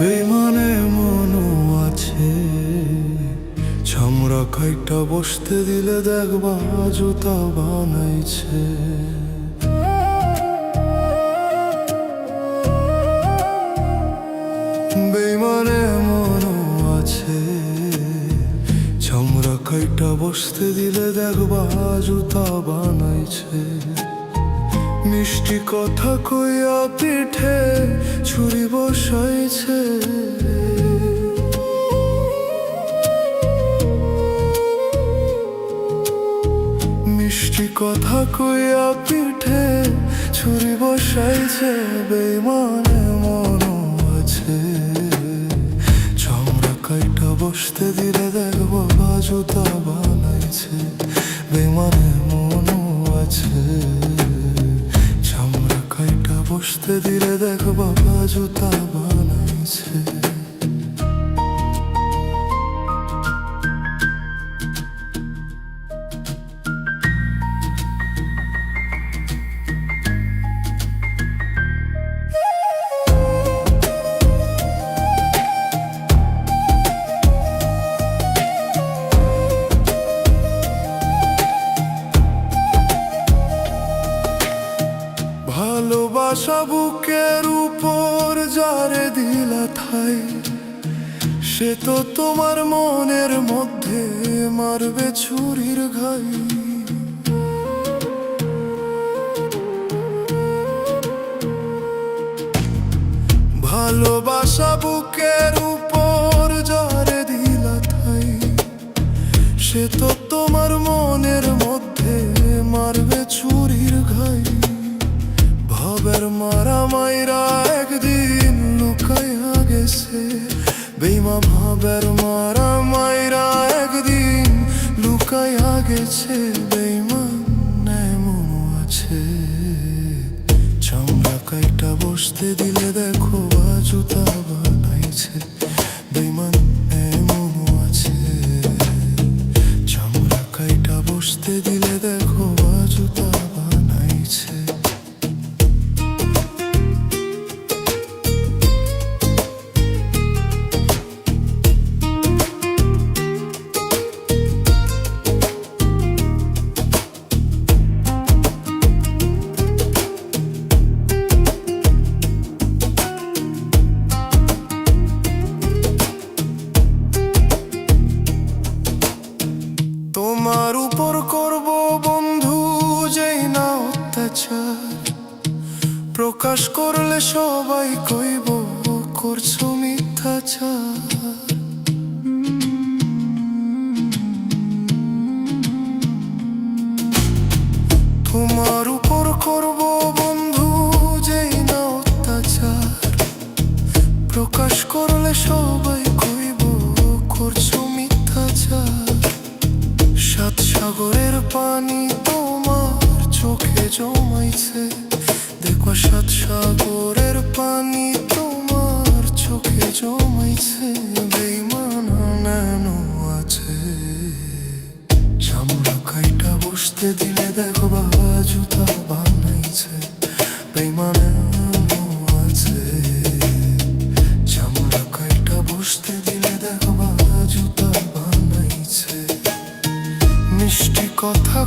বেমানে মনও আছে। ছমরা খাইটা বসতে দিলে দেখবা জুতা বানাইছে। বেমানে মনও আছে। ছামরা বসতে দিলে দেখবা জুতা বানাইছে। মিষ্টি কথা কইয়া পিঠে ছুরি কথা কইয়া পিঠে ছুরি বসাইছে বেমানে মন আছে। চামড়া কাইটা বসতে দিলে দেখব জুতা বানাইছে বেমানে মন আছে। চামড়া কাইটা বসতে দিলে দেখব জুতা বানাইছে। ভালোবাসা বুকের উপর যারে দিলা থাই সে তো তোমার মনের মধ্যে মারবে ছুরির ঘাই। ভালোবাসা বুকের উপর যারে দিলা থাই সে তো তোমার মনের মধ্যে বেমা ভাবের মারা মাইরা একদিন লুকাইয়া গেছে বেইমান এমন আছে। চামড়া কাইটা বসতে দিলে দেখো আজুতা বানাইছে। প্রকাশ করলে সবাই কইব করছ মিথ্যাচার। তোমার উপর করব বন্ধু, যেই না অত্যাচার। প্রকাশ করলে সবাই কইব করছ মিথ্যাচার। সাত সাগরের পানি তোমার চোখে জমাইছে। দেখো সাত সাগরের পানি তোমার চোখে জমাইছে বেইমান নেন আছে। চামড়া কাইটা বসতে দিলে দেখো বা জুতা বানাইছে বেইমান আছে। চামড়া কাইটা বসতে দিলে দেখো বা জুতা বানাইছে। মিষ্টি কথা